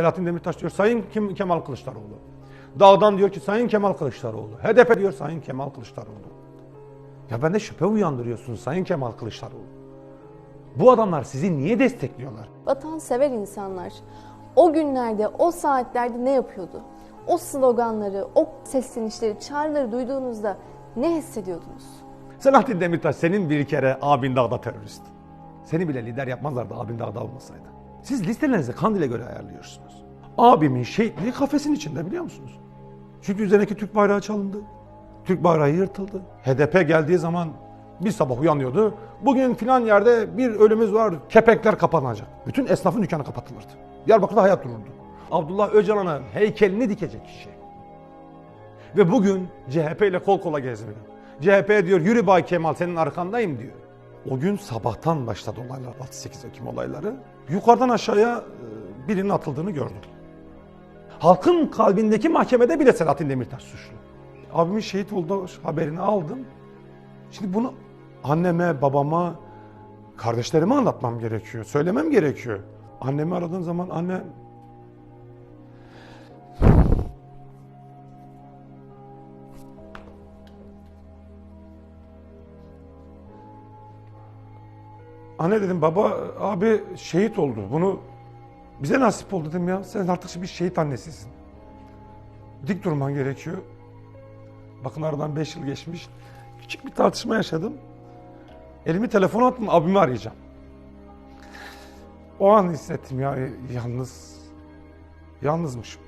Selahattin Demirtaş diyor Sayın Kim- Kemal Kılıçdaroğlu. Dağdan diyor ki Sayın Kemal Kılıçdaroğlu. HDP diyor Sayın Kemal Kılıçdaroğlu. Ya bende şüphe uyandırıyorsunuz Sayın Kemal Kılıçdaroğlu. Bu adamlar sizi niye destekliyorlar? Vatansever insanlar o günlerde, o saatlerde ne yapıyordu? O sloganları, o seslenişleri, çağrıları duyduğunuzda ne hissediyordunuz? Selahattin Demirtaş senin bir kere abin dağda terörist. Seni bile lider yapmazlardı abin dağda olmasaydı. Siz listelerinizi Kandil'e göre ayarlıyorsunuz. Abimin şehitliği kafesin içinde biliyor musunuz? Çünkü üzerindeki Türk bayrağı çalındı. Türk bayrağı yırtıldı. HDP geldiği zaman bir sabah uyanıyordu. Bugün filan yerde bir ölümümüz var. Kepekler kapanacak. Bütün esnafın dükkanı kapatılırdı. Diyarbakır'da hayat dururdu. Abdullah Öcalan'a heykelini dikecek kişi. Ve bugün CHP ile kol kola gezmiyor. CHP diyor yürü Bay Kemal senin arkandayım diyor. O gün sabahtan başladı olaylar 68 Ekim olayları. Yukarıdan aşağıya e, birinin atıldığını gördüm. Halkın kalbindeki mahkemede bile Selahattin Demirtaş suçlu. Abimin şehit olduğu haberini aldım. Şimdi bunu anneme, babama, kardeşlerime anlatmam gerekiyor. Söylemem gerekiyor. Annemi aradığım zaman anne Anne dedim baba abi şehit oldu. Bunu bize nasip oldu dedim ya. Sen artık bir şehit annesisin. Dik durman gerekiyor. Bakın aradan 5 yıl geçmiş. Küçük bir tartışma yaşadım. Elimi telefona attım abimi arayacağım. O an hissettim ya yalnız. Yalnızmışım.